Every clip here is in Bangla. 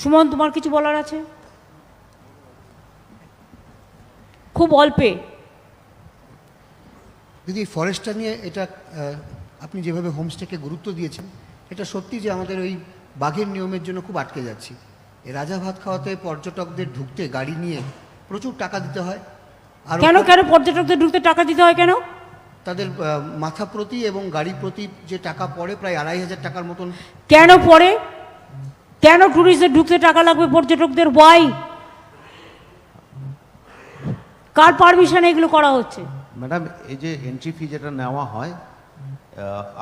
সুমন তোমার কিছু বলার আছে? খুব অল্পে। দিদি ফরেস্টটা নিয়ে এটা আপনি যেভাবে হোমস্টেকে গুরুত্ব দিয়েছেন এটা সত্যি যে আমাদের ওই বাঘের নিয়মের জন্য খুব আটকে যাচ্ছি। রাজা ভাত খাওয়াতে পর্যটকদের ঢুকতে গাড়ি নিয়ে প্রচুর টাকা দিতে হয়। আর কেন কেন পর্যটকদের ঢুকতে টাকা দিতে হয় কেন? তাদের মাথা প্রতি এবং গাড়ি প্রতি যে টাকা পড়ে প্রায় আড়াই হাজার টাকার মতন। কেন পরে কেন ট্যুরিস্টদের ঢুকতে টাকা লাগবে পর্যটকদের? ওয়াই কার পারমিশনে এগুলো করা হচ্ছে? ম্যাডাম এই যে এন্ট্রি ফি যেটা নেওয়া হয়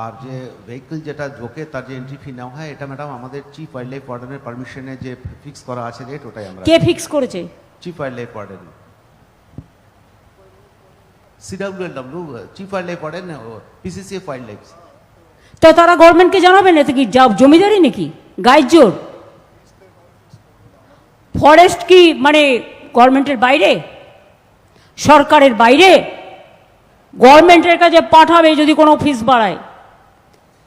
আর যে ভেহিকল যেটা ঢোকে তার যে এন্ট্রি ফি নেওয়া হয় এটা ম্যাডাম আমাদের চিফ ওয়াইল্ড লাইফ ওয়ার্ডেনের পারমিশনে যে ফিক্স করা আছে রেট ওটাই আমরা কে ফিক্স করেছে? Chief wild life warden CWLW chief wild life warden PCCF wild life তো তারা গভর্নমেন্টকে জানাবেন এতে কি জমিদারি নাকি? গায়ের জোর। ফরেস্ট কি মানে গভর্নমেন্টের বাইরে? সরকারের বাইরে? গভর্নমেন্টের কাছে পাঠাবে যদি কোনো ফিস বাড়ায়।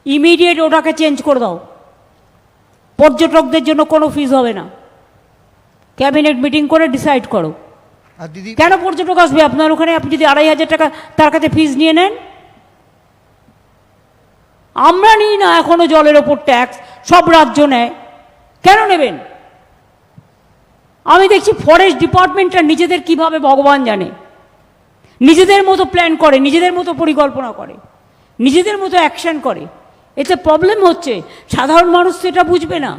ইমিডিয়েট ওটাকে চেঞ্জ করে দাও। পর্যটকদের জন্য কোনো ফিস হবে না। ক্যাবিনেট মিটিং করে ডিসাইড করো। দিদি কেন পর্যটক আসবে? আপনার ওখানে আপনি যদি আড়াই হাজার টাকা তার কাছে ফিস নিয়ে নেন? আমরা নিই না এখনও জলের ওপর ট্যাক্স সব রাজ্য নেয়। কেন নেবেন? আমি দেখছি ফরেস্ট ডিপার্টমেন্টটা নিজেদের কীভাবে ভগবান জানে। নিজেদের মতো প্ল্যান করে, নিজেদের মতো পরিকল্পনা করে, নিজেদের মতো অ্যাকশন করে। এতে প্রবলেম হচ্ছে, সাধারণ মানুষ তো এটা বুঝবে না।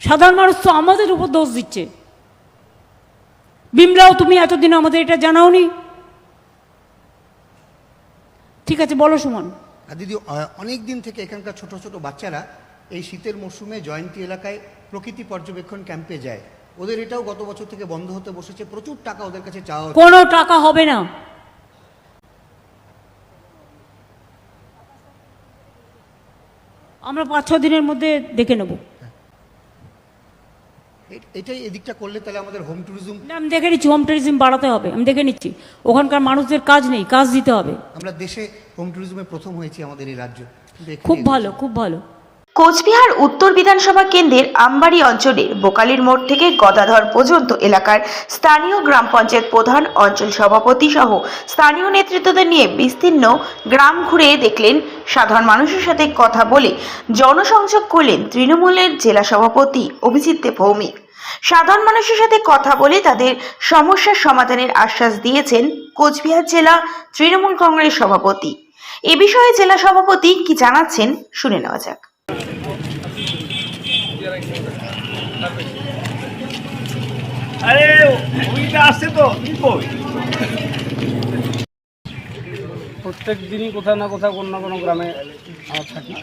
সাধারণ মানুষ তো আমাদের উপর দোষ দিচ্ছে। বিমলাও, তুমি এতদিন আমাদের এটা জানাওনি। ঠিক আছে, বলো সুমন। দিদি অনেক দিন থেকে এখানকার ছোট ছোট বাচ্চারা এই শীতের মরশুমে জয়ন্তী এলাকায় প্রকৃতি পর্যবেক্ষণ ক্যাম্পে যায়। ওদের এটাও গত বছর থেকে বন্ধ হতে বসেছে। প্রচুর টাকা ওদের কাছে চাওয়া কোনো টাকা হবে না। আমরা পাঁচ ছ দিনের মধ্যে দেখে নেব। এটাই এদিকটা করলে তাহলে আমাদের হোম ট্যুরিজম না, আমি দেখে নিচ্ছি হোম ট্যুরিজম বাড়াতে হবে। আমি দেখে নিচ্ছি। ওখানকার মানুষদের কাজ নেই কাজ দিতে হবে। আমরা দেশে হোম ট্যুরিজমে প্রথম হয়েছি আমাদের এই রাজ্য। খুব ভালো খুব ভালো। কোচবিহার উত্তর বিধানসভা কেন্দ্রের আমবাড়ি অঞ্চলের বোকালির মোড় থেকে গদাধর পর্যন্ত এলাকার স্থানীয় গ্রাম পঞ্চায়েত প্রধান অঞ্চল সভাপতি সহ স্থানীয় নেতৃত্বদের নিয়ে বিস্তীর্ণ গ্রাম ঘুরে দেখলেন সাধারণ মানুষের সাথে কথা বলে জনসংযোগ করলেন তৃণমূলের জেলা সভাপতি অভিজিৎ ভৌমিক। সাধারণ মানুষের সাথে কথা বলে তাদের সমস্যার সমাধানের আশ্বাস দিয়েছেন কোচবিহার জেলা তৃণমূল কংগ্রেস সভাপতি। এ বিষয়ে জেলা সভাপতি কি জানাচ্ছেন শুনে নেওয়া যাক। আরে, ওইটা আসছে তো তুমি কই? প্রত্যেক দিনই কোথাও না কোথাও কোনো না কোনো গ্রামে আমরা থাকি।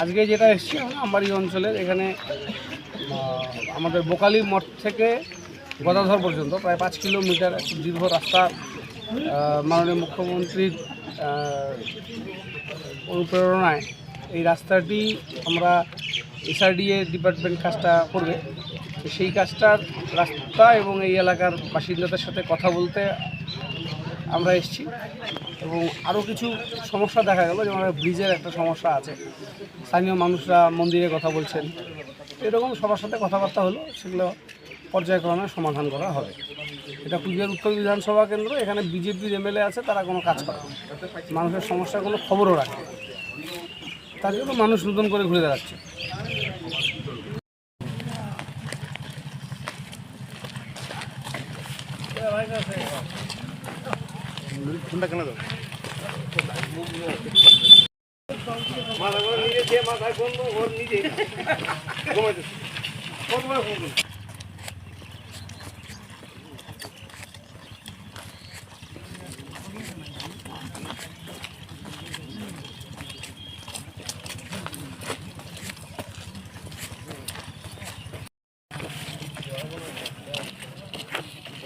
আজকে যেটা এসেছি আমরা এই অঞ্চলের, এখানে আমাদের বোকালি মঠ থেকে গদাধর পর্যন্ত, প্রায় পাঁচ কিলোমিটার দীর্ঘ রাস্তা মাননীয় মুখ্যমন্ত্রীর অনুপ্রেরণায় এই রাস্তাটি আমরা এসআরডিএ ডিপার্টমেন্ট কাজটা করবে। তো সেই কাজটার রাস্তা এবং এই এলাকার বাসিন্দাদের সাথে কথা বলতে আমরা এসেছি এবং আরও কিছু সমস্যা দেখা গেল, যেমন ব্রিজের একটা সমস্যা আছে। স্থানীয় মানুষরা মন্দিরে কথা বলছেন। এরকম সবার সাথে কথাবার্তা হলো, সেগুলো পর্যায়ক্রমে সমাধান করা হবে। এটা কুচবিহার উত্তর বিধানসভা কেন্দ্র, এখানে বিজেপির এমএলএ আছে, তারা কোনো কাজ করে। মানুষের সমস্যার কোনো খবরও রাখে তার জন্য মানুষ নতুন করে ঘুরে দাঁড়াচ্ছে ফোনটা কেন দাও মাথা মাথায় ফোন ওর নিজে ঘুমাইতেছে। কতবার ফোন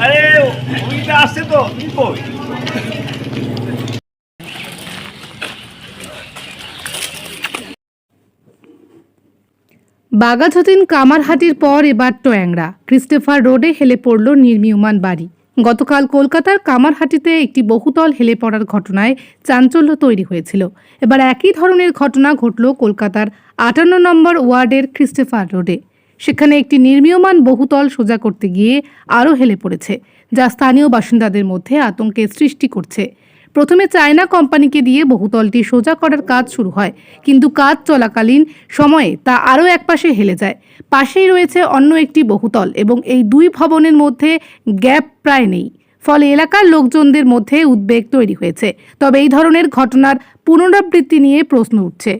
আরে ওইটা আসছে তো তুমি কই বাগাছতিন কামারহাটির পর এবার ট্যাংরা। ক্রিস্টোফার রোডে হেলে পড়ল নির্মীয়মান বাড়ি। গতকাল কলকাতার কামারহাটিতে একটি বহুতল হেলে পড়ার ঘটনায় চাঞ্চল্য তৈরি হয়েছিল। এবার একই ধরনের ঘটনা ঘটল কলকাতার আটান্ন নম্বর ওয়ার্ডের ক্রিস্টোফার রোডে। সেখানে একটি নির্মীয়মান বহুতল সোজা করতে গিয়ে আরও হেলে পড়েছে, যা স্থানীয় বাসিন্দাদের মধ্যে আতঙ্কের সৃষ্টি করছে। প্রথমে চায়না কোম্পানিকে দিয়ে বহুতলটি সোজা করার কাজ শুরু হয়, কিন্তু কাজ চলাকালীন সময়ে তা আরও একপাশে হেলে যায়। পাশেই রয়েছে অন্য একটি বহুতল এবং এই দুই ভবনের মধ্যে গ্যাপ প্রায় নেই। ফলে এলাকার লোকজনদের মধ্যে উদ্বেগ তৈরি হয়েছে। তবে এই ধরনের ঘটনার পুনরাবৃত্তি নিয়ে প্রশ্ন উঠছে।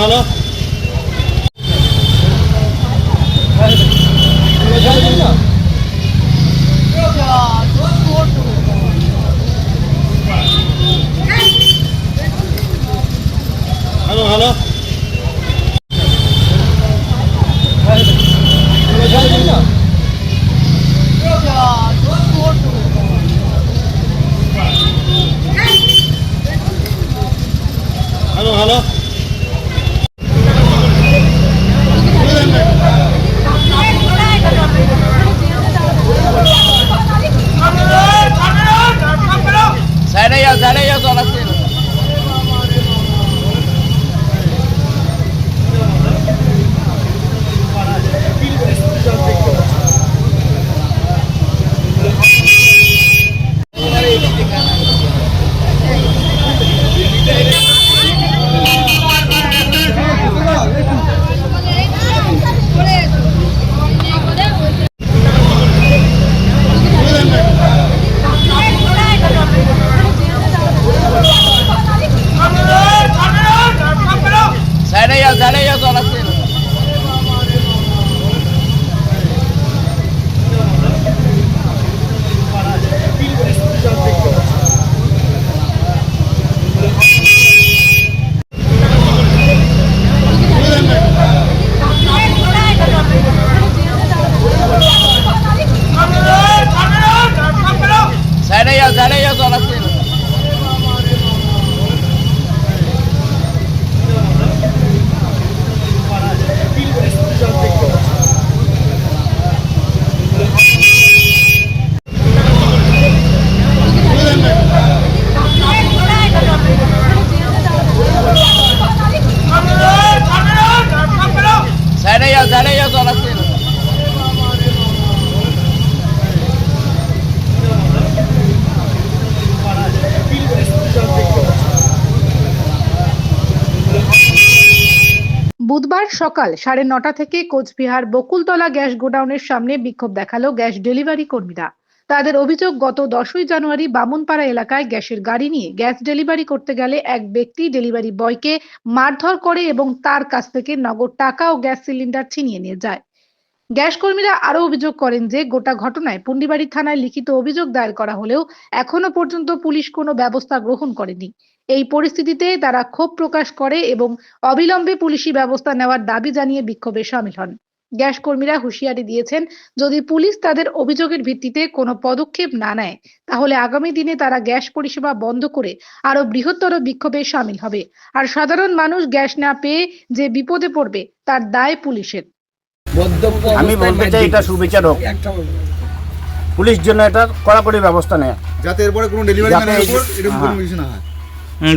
বুধবার সকাল সাড়ে নটা থেকে কোচবিহার বকুলতলা গ্যাস গোডাউনের সামনে বিক্ষোভ দেখাল গ্যাস ডেলিভারি কর্মীরা। তাদের অভিযোগ, গত দশই জানুয়ারি বামুনপাড়া এলাকায় গ্যাসের গাড়ি নিয়ে গ্যাস ডেলিভারি করতে গেলে এক ব্যক্তি ডেলিভারি বয়কে মারধর করে এবং তার কাছ থেকে নগদ টাকা ও গ্যাস সিলিন্ডার ছিনিয়ে নিয়ে যায়। গ্যাস কর্মীরা আরও অভিযোগ করেন যে, গোটা ঘটনায় পুন্ডিবাড়ি থানায় লিখিত অভিযোগ দায়ের করা হলেও এখনও পর্যন্ত পুলিশ কোনো ব্যবস্থা গ্রহণ করেনি। এই পরিস্থিতিতে তারা ক্ষোভ প্রকাশ করে এবং অবিলম্বে পুলিশি ব্যবস্থা নেওয়ার দাবি জানিয়ে বিক্ষোভে সামিল হন। গ্যাস কর্মীরা হুঁশিয়ারি দিয়েছেন যদি পুলিশ তাদের অভিযোগের ভিত্তিতে কোনো পদক্ষেপ না নেয় তাহলে আগামী দিনে তারা গ্যাস পরিষেবা বন্ধ করে আরও বৃহত্তর বিক্ষোভে সামিল হবে। আর সাধারণ মানুষ গ্যাস না পেয়ে যে বিপদে পড়বে তার দায় পুলিশের। আমি বলতে চাই এটা সুবিচার হোক পুলিশ জন্য এটা কড়াকড়ি ব্যবস্থা নেয়। যাতে এরপরে কোনো ডেলিভারি যাতে ম্যানের উপর এরকম কোনো হ্যাঁ। কিছু না হয়।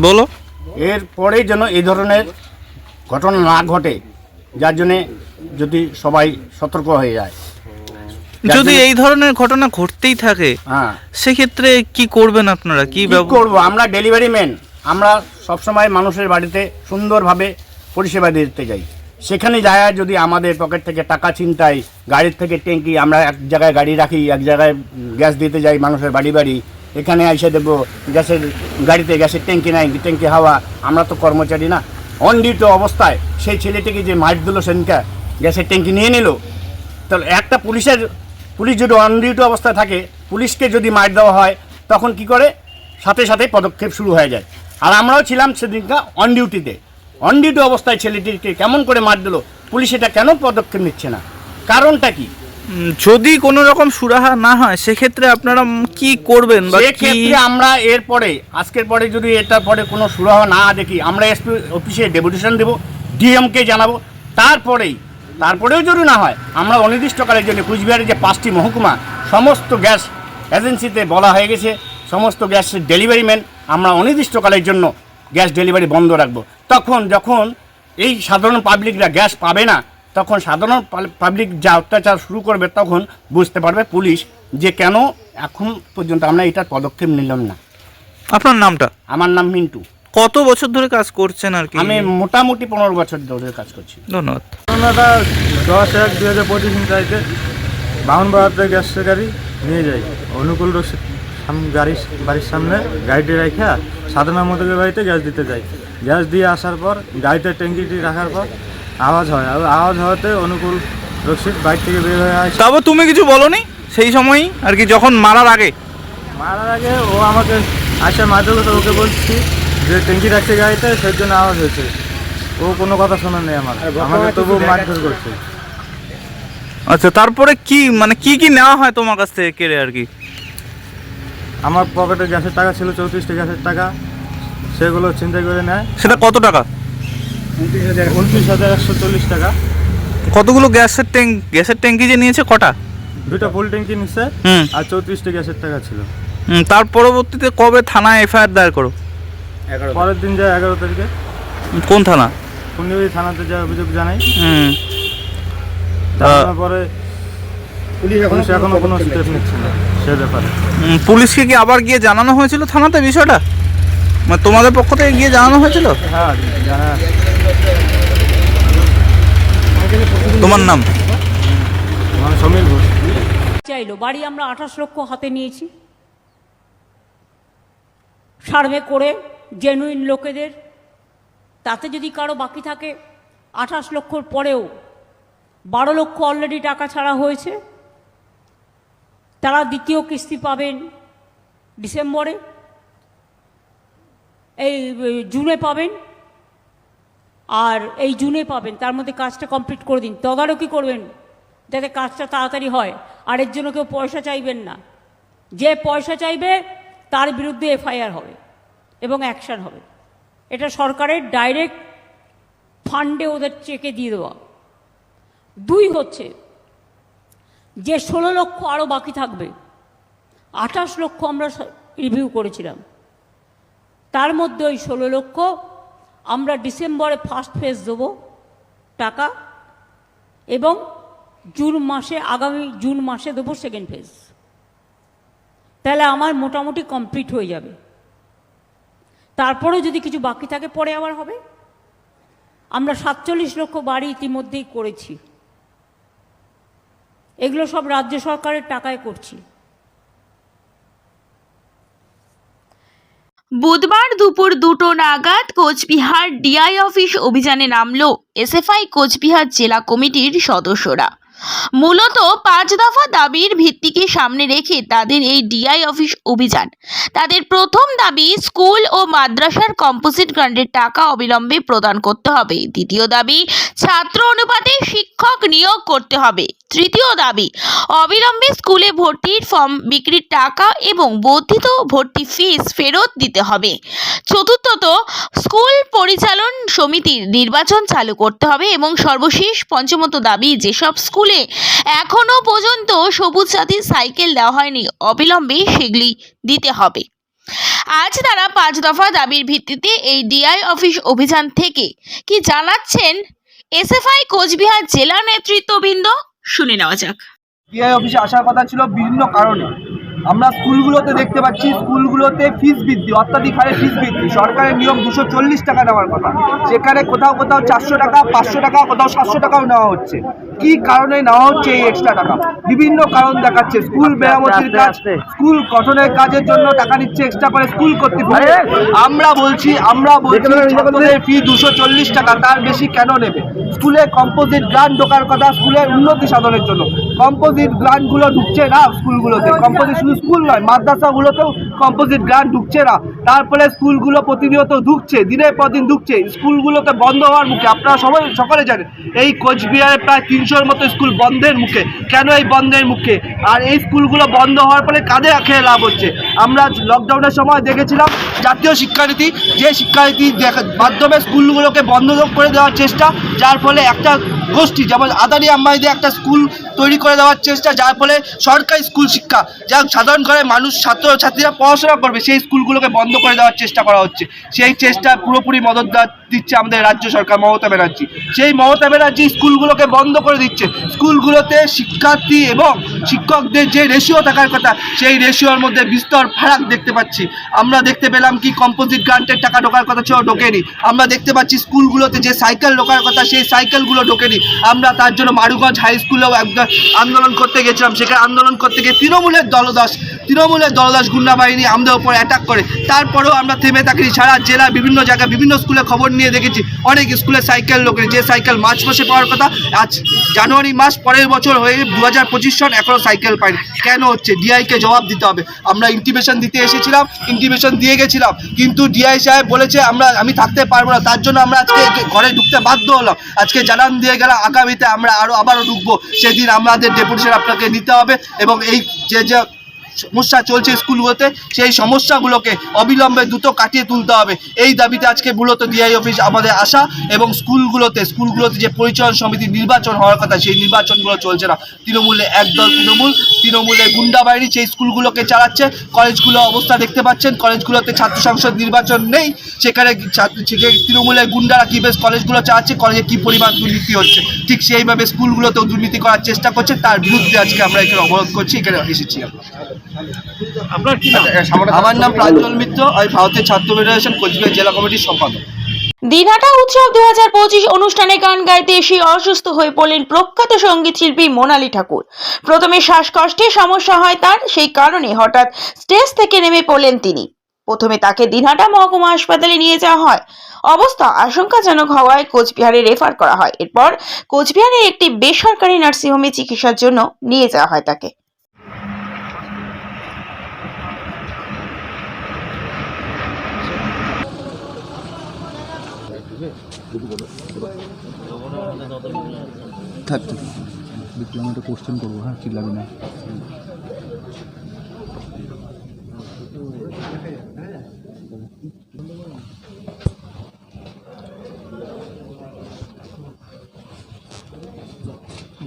বলো। এরপরেই যেন এই ধরনের ঘটনা না ঘটে যার জন্যে যদি সবাই সতর্ক হয়ে যায়। যদি এই ধরনের ঘটনা ঘটতেই থাকে হ্যাঁ। সেক্ষেত্রে কি করবেন আপনারা? কি কি করব? আমরা ডেলিভারি ম্যান। আমরা সবসময় মানুষের বাড়িতে সুন্দরভাবে পরিষেবা দিতে যাই সেখানে যায় যদি আমাদের পকেট থেকে টাকা ছিনতাই গাড়ির থেকে ট্যাঙ্কি আমরা এক জায়গায় গাড়ি রাখি এক জায়গায় গ্যাস দিতে যাই মানুষের বাড়ি বাড়ি এখানে এসে দেবো, গ্যাসের গাড়িতে গ্যাসের ট্যাঙ্কি নাই, ট্যাঙ্কি হাওয়া, আমরা তো কর্মচারী না। অন ডিউটি অবস্থায় সেই ছেলেটিকে যে মার দিল সেদিনকা, গ্যাসের ট্যাঙ্কি নিয়ে নিল। তাহলে একটা পুলিশের, পুলিশ যদি অন ডিউটি অবস্থায় থাকে, পুলিশকে যদি মার দেওয়া হয়, তখন কি করে? সাথে সাথে পদক্ষেপ শুরু হয়ে যায়। আর আমরাও ছিলাম সেদিনকা অন ডিউটিতে অন ডিউটি অবস্থায় ছেলেটিকে কেমন করে মার দিল? পুলিশ এটা কেন পদক্ষেপ নিচ্ছে না? কারণটা কি? যদি কোনো রকম সুরাহা না হয়, সেক্ষেত্রে আপনারা কি করবেন বা সেক্ষেত্রে আমরা এরপরে আজকের পরে যদি এটার পরে কোনো সুরাহা না দেখি, আমরা এসপি অফিসে ডেপুটেশন দেবো ডিএমকে জানাব, তারপরেই, তারপরেও যদি না হয়, আমরা অনির্দিষ্টকালের জন্য কুচবিহারের যে পাঁচটি মহকুমা, সমস্ত গ্যাস এজেন্সিতে বলা হয়ে গেছে, সমস্ত গ্যাস ডেলিভারি ম্যান, আমরা অনির্দিষ্টকালের জন্য গ্যাস ডেলিভারি বন্ধ রাখব। তখন যখন এই সাধারণ পাবলিকরা গ্যাস পাবে না তখন সাধারণ পাবলিক যা অত্যাচার শুরু করবে তখন বুঝতে পারবে পুলিশ যে কেন এখন পর্যন্ত আমরা এটার পদক্ষেপ নিলাম না। আপনার নামটা? আমার নাম মিন্টু। কত বছর ধরে কাজ করছেন আর কি? আমি মোটামুটি পনেরো বছর ধরে কাজ করছি। ধন্যবাদ। ঘটনাটা দশ এক দুই হাজার পঁচিশ তারিখে বাউনবাড়াতে গ্যাস গাড়ি নিয়ে যাই। অনুকূল রশিদ সাম- গাড়ি বাড়ির সামনে গাড়িটি রেখে সাধনা মধুকের বাড়িতে গ্যাস দিতে যাই। গ্যাস দিয়ে আসার পর গাড়িতে ট্যাঙ্কিটি রাখার পর আওয়াজ হয় আর আওয়াজ হওয়াতে অনুকূল রশিদ বাইক থেকে বের হয়ে আসে। তারপর তুমি কিছু বলনি সেই সময়ই আর কি যখন মারার আগে? মারার আগে ও আমাকে আসে মাঝে কথা ওকে বলছি যে ট্যাঙ্কি রাখছে গাড়িতে সেই জন্য আওয়াজ হয়েছে। ও কোনো কথা শোনা নেই আমার। আমাকে তবু মারধর করছে। আচ্ছা তারপরে কি মানে কি কি নেওয়া হয় তোমার কাছ থেকে কেড়ে আর কি? আমার পকেটে গ্যাসের টাকা ছিল চৌত্রিশটা গ্যাসের টাকা। সেগুলো চিন্তাই করে নেয়। সেটা কত টাকা? উনত্রিশ হাজার একশো চল্লিশ। টাকা। কতগুলো গ্যাসের ট্যাঙ্ক গ্যাসের ট্যাঙ্কি যে নিয়েছে কটা? দুটো ফুল ট্যাঙ্কি নিচ্ছে হুম। আর চৌত্রিশটা গ্যাসের টাকা ছিল। হুম, তার পরবর্তীতে কবে থানায় এফআইআর দায়ের করো? পরের দিন যায় এগারো তারিখে। কোন থানা? কুন্ডিবাড়ি থানাতে যা অভিযোগ জানাই। হুম। জানানোর পরে পুলিশ এখনও কোনো স্টেপ নিচ্ছে না সে ব্যাপারে। পুলিশকে কি আবার গিয়ে জানানো হয়েছিল থানাতে বিষয়টা? মানে তোমাদের পক্ষ থেকে গিয়ে জানানো হয়েছিল? হ্যাঁ জানা তোমার নাম? চাইলো বাড়ি আমরা আঠাশ লক্ষ হাতে নিয়েছি। সার্ভে করে জেনুইন লোকেদের তাতে যদি কারও বাকি থাকে আঠাশ লক্ষর পরেও বারো লক্ষ অলরেডি টাকা ছাড়া হয়েছে। তারা দ্বিতীয় কিস্তি পাবেন ডিসেম্বরে। এই এই জুনে পাবেন। আর এই জুনে পাবেন। তার মধ্যে কাজটা কমপ্লিট করে দিন। তদারকি করবেন, যাতে কাজটা তাড়াতাড়ি হয়। আর এর জন্য কেউ পয়সা চাইবেন না। যে পয়সা চাইবে, তার বিরুদ্ধে এফআইআর হবে এবং অ্যাকশন হবে। এটা সরকারের ডাইরেক্ট ফান্ডে ওদের চেকে দিয়ে দেওয়া। দুই হচ্ছে, যে ষোলো লক্ষ আরও বাকি থাকবে, আঠাশ লক্ষ আমরা রিভিউ করেছিলাম। তার মধ্যে ওই ষোলো লক্ষ আমরা ডিসেম্বরে ফার্স্ট ফেজ দেবো টাকা এবং জুন মাসে, আগামী জুন মাসে দেবো সেকেন্ড ফেজ তাহলে আমার মোটামুটি কমপ্লিট হয়ে যাবে। তারপরেও যদি কিছু বাকি থাকে, পরে আবার হবে। আমরা সাতচল্লিশ লক্ষ বাড়ি ইতিমধ্যেই করেছি। এগুলো সব রাজ্য সরকারের টাকায় করছি। বুধবার দুপুর দুটো নাগাদ কোচবিহার ডিআই অফিস অভিযানে নামল এসএফআই কোচবিহার জেলা কমিটির সদস্যরা। মূলত পাঁচ দফা দাবির ভিত্তিকে সামনে রেখে তাদের এই ডিআই অফিস অভিযান। তাদের প্রথম দাবি, স্কুল ও মাদ্রাসার কম্পোজিট গ্রান্টের টাকা অবিলম্বে প্রদান করতে হবে। দ্বিতীয় দাবি, ছাত্র অনুপাতে শিক্ষক নিয়োগ করতে হবে। তৃতীয় দাবি, অবিলম্বে স্কুলে ভর্তির ফর্ম, বিক্রির টাকা এবং বর্ধিত ভর্তি ফিস ফেরত দিতে হবে। চতুর্থত, স্কুল পরিচালন সমিতির নির্বাচন চালু করতে হবে এবং সর্বশেষ পঞ্চমত দাবি, যেসব স্কুলে এখনও পর্যন্ত সবুজ সাথী সাইকেল দেওয়া হয়নি। অবিলম্বে সেগুলি দিতে হবে। আজ তারা পাঁচ দফা দাবির ভিত্তিতে এই ডিআই অফিস অভিযান থেকে কি জানাচ্ছেন এসএফআই কোচবিহার জেলা নেতৃত্ববৃন্দ? শুনে নেওয়া যাক। ডিআই অফিসে আসার কথা ছিল বিভিন্ন কারণে। আমরা স্কুলগুলোতে দেখতে পাচ্ছি স্কুলগুলোতে ফিস বৃদ্ধি অত্যাধিক হারে ফিস বৃদ্ধি। সরকারের নিয়ম দুশো চল্লিশ টাকা নেওয়ার কথা। সেখানে কোথাও কোথাও চারশো টাকা পাঁচশো টাকা কোথাও সাতশো টাকাও নেওয়া হচ্ছে। কি কারণে নেওয়া হচ্ছে এই এক্সট্রা টাকা? বিভিন্ন কারণ দেখাচ্ছে। স্কুল মেরামতির কাজ স্কুল গঠনের কাজের জন্য টাকা নিচ্ছে এক্সট্রা করে স্কুল কর্তৃপক্ষ। আমরা বলছি আমরা বলছি ছাত্রদের ফি দুশো চল্লিশ টাকা তার বেশি কেন নেবে? স্কুলে কম্পোজিট গ্রান্ট ঢোকার কথা স্কুলের উন্নতি সাধনের জন্য। কম্পোজিট গ্রান্টগুলো ঢুকছে না স্কুলগুলোতে। কম্পোজিট শুধু স্কুল নয়, মাদ্রাসাগুলোতেও কম্পোজিট গ্রান্ট ঢুকছে না। তারপরে স্কুলগুলো প্রতিনিয়ত ঢুকছে, দিনের পর দিন ঢুকছে। স্কুলগুলোতে বন্ধ হওয়ার মুখে, আপনারা সবাই সকলে জানেন, এই কোচবিহারে প্রায় তিনশোর মতো স্কুল বন্ধের মুখে। কেন এই বন্ধের মুখে? আর এই স্কুলগুলো বন্ধ হওয়ার ফলে কাদের খেয়ে লাভ হচ্ছে। আমরা লকডাউনের সময় দেখেছিলাম, জাতীয় শিক্ষানীতি, যে শিক্ষানীতি মাধ্যমে স্কুলগুলোকে বন্ধ করে দেওয়ার চেষ্টা, যার ফলে একটা গোষ্ঠী, যেমন আদানি আম্বানিদের একটা স্কুল তৈরি করে দেওয়ার চেষ্টা, যার ফলে সরকারি স্কুল শিক্ষা, যা সাধারণ ঘরে মানুষ ছাত্র ছাত্রীরা পড়াশোনা করবে, সেই স্কুলগুলোকে বন্ধ করে দেওয়ার চেষ্টা করা হচ্ছে। সেই চেষ্টা পুরোপুরি মদত দেওয়া- দিচ্ছে আমাদের রাজ্য সরকার মমতা ব্যানার্জি। সেই মমতা ব্যানার্জি স্কুলগুলোকে বন্ধ করে দিচ্ছে। স্কুলগুলোতে শিক্ষার্থী এবং শিক্ষকদের যে রেশিও থাকার কথা, সেই রেশিওর মধ্যে বিস্তর ফারাক দেখতে পাচ্ছি। আমরা দেখতে পেলাম কি কম্পোজিট গ্রান্টের টাকা ঢোকার কথা ছিল, ঢোকেনি। আমরা দেখতে পাচ্ছি স্কুলগুলোতে যে সাইকেল ঢোকার কথা, সেই সাইকেলগুলো ঢোকেনি। আমরা তার জন্য মারুগঞ্জ হাই স্কুলেও একদম আন্দোলন করতে গেছিলাম। সেখানে আন্দোলন করতে গিয়ে তৃণমূলের দলদাস তৃণমূলের দলদাস গুন্ডা বাহিনী আমাদের উপর অ্যাটাক করে। তারপরেও আমরা থেমে থাকি। সারা জেলার বিভিন্ন জায়গায়, বিভিন্ন স্কুলে খবর নিয়ে দেখেছি। অনেক স্কুলে সাইকেল লোকের যে সাইকেল মার্চ মাসে পাওয়ার কথা, আজ জানুয়ারি মাস পরের বছর হয়ে দু হাজার পঁচিশ সন এখনও সাইকেল পায়নি। কেন হচ্ছে? ডিআইকে জবাব দিতে হবে। আমরা ইন্টিমেশন দিতে এসেছিলাম ইন্টিমেশন দিয়ে গেছিলাম। কিন্তু ডিআই সাহেব বলেছে, আমরা, আমি থাকতে পারব না। তার জন্য আমরা আজকে ঘরে ঢুকতে বাধ্য হলাম। আজকে জানান দিয়ে গেলাম, আগামীতে আমরা আরও আবারও ঢুকবো। সেদিন আমাদের ডেপুটেশন আপনাকে নিতে হবে এবং এই যে যে সমস্যা চলছে স্কুলগুলোতে সেই সমস্যাগুলোকে অবিলম্বে দ্রুত কাটিয়ে তুলতে হবে। এই দাবিতে আজকে মূলত ডিআই অফিস আমাদের আসা এবং স্কুলগুলোতে স্কুলগুলোতে যে পরিচালন সমিতি নির্বাচন হওয়ার কথা, সেই নির্বাচনগুলো চলছে না। তৃণমূলে একদল তৃণমূল, তৃণমূলে গুন্ডা বাহিনী সেই স্কুলগুলোকে চালাচ্ছে। কলেজগুলো অবস্থা দেখতে পাচ্ছেন, কলেজগুলোতে ছাত্র সংসদ নির্বাচন নেই। সেখানে তৃণমূলের গুন্ডারা কী বেশ কলেজগুলো চালাচ্ছে, কলেজে কী পরিমাণ দুর্নীতি হচ্ছে? ঠিক সেইভাবে স্কুলগুলোতেও দুর্নীতি করার চেষ্টা করছে, তার বিরুদ্ধে আজকে আমরা এখানে অবরোধ করছি, এখানে এসেছি আমরা। আপনার কি নাম? আমার নাম প্রাঞ্জল মিত্র আমি ভারতের ছাত্র ফেডারেশন কোচবিহার জেলা কমিটির সম্পাদক। দিনহাটা উৎসব দু হাজার পঁচিশ অনুষ্ঠানে গান গাইতে এসে অসুস্থ হয়ে পড়লেন প্রখ্যাত সংগীত শিল্পী মোনালি ঠাকুর। প্রথমে শ্বাসকষ্টে সমস্যা হয় তার সেই কারণে হঠাৎ স্টেজ থেকে নেমে পড়লেন তিনি। প্রথমে তাকে দিনহাটা মহকুমা হাসপাতালে নিয়ে যাওয়া হয়। অবস্থা আশঙ্কাজনক হওয়ায় কোচবিহারে রেফার করা হয়। এরপর কোচবিহারের একটি বেসরকারি নার্সিংহোমে চিকিৎসার জন্য নিয়ে যাওয়া হয় তাকে। থাক থাক দেখলাম আমি একটা কোশ্চেন করব হ্যাঁ চিল্লাবি না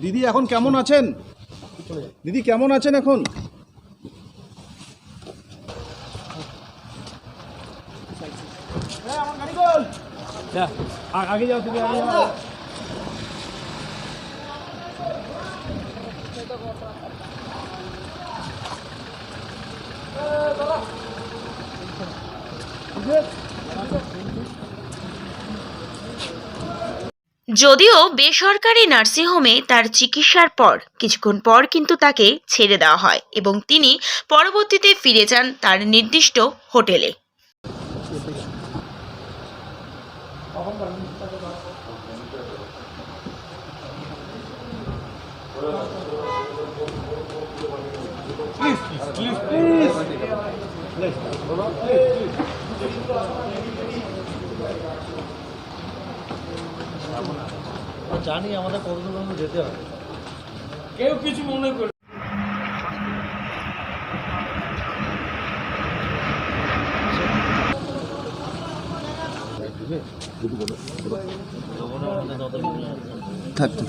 দিদি এখন কেমন আছেন? দিদি কেমন আছেন এখন? আগে যাও তুমি আগে যাও। যদিও বেসরকারি নার্সিংহোমে তার চিকিৎসার পর, কিছুক্ষণ পর কিন্তু তাকে ছেড়ে দেওয়া হয় এবং তিনি পরবর্তীতে ফিরে যান তার নির্দিষ্ট হোটেলে। কেউ কিছু মনে করে থাক থাক।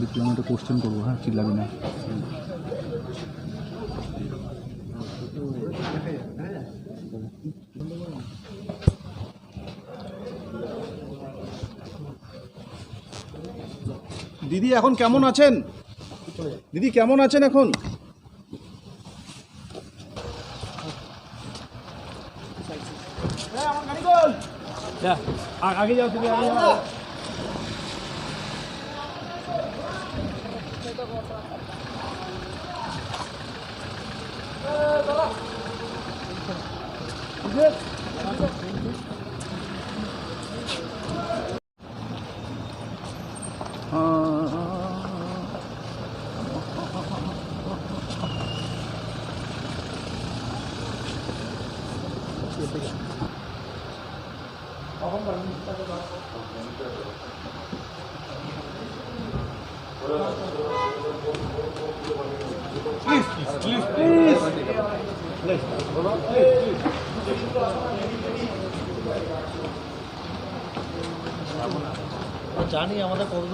দেখলাম একটা কোশ্চেন করব হ্যাঁ? চিল্লাবি না। দিদি এখন কেমন আছেন? দিদি কেমন আছেন এখন? আগে যাও তুমি আগে যাও। আমাদের কতদূর